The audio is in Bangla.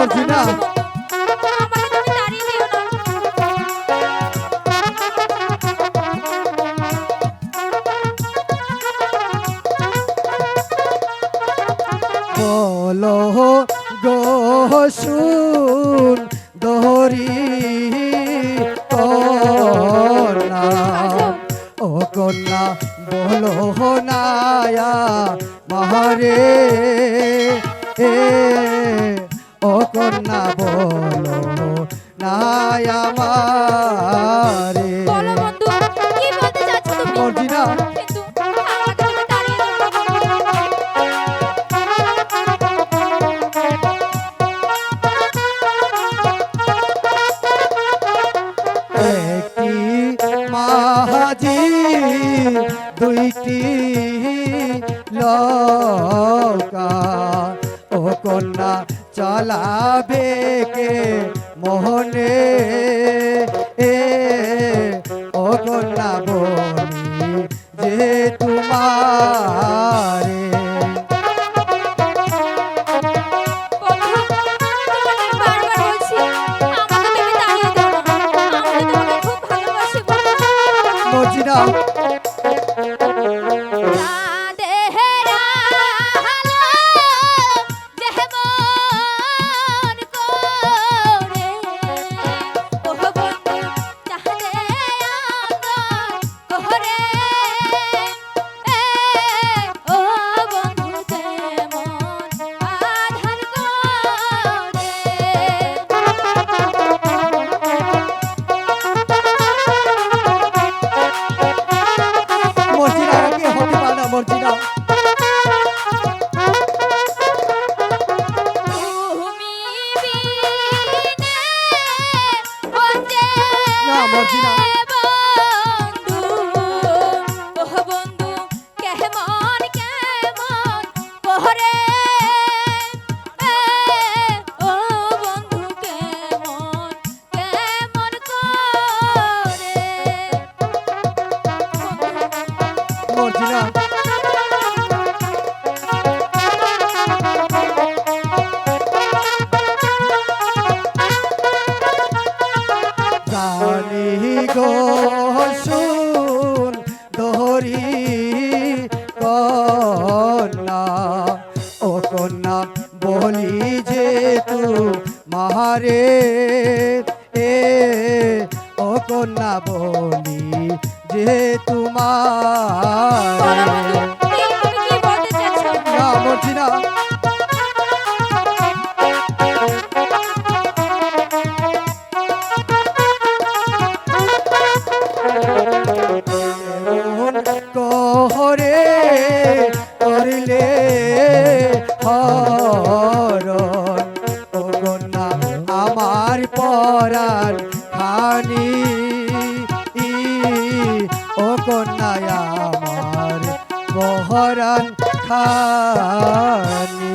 তাড়িয়ে না। বলো গো শুন দহরি ও নায়া মহারে কন্যা বলো নায়া মারে বলো বন্ধু কি বলতে চাচ্ছ তুমি? মর্জিনা না। দুইটি লকা ও কন্যা চলাবে কে মোহনে এ ও কন্যা বলি যে তোমারে বন্ধু মর্জিনা দহরি কন্যা ও কন্যা বলি যে তু মারে এ ও কন্যা বলি যে তোমার হরণ ও কন্যা আমার পরার খানি ও আমার বহরান খানি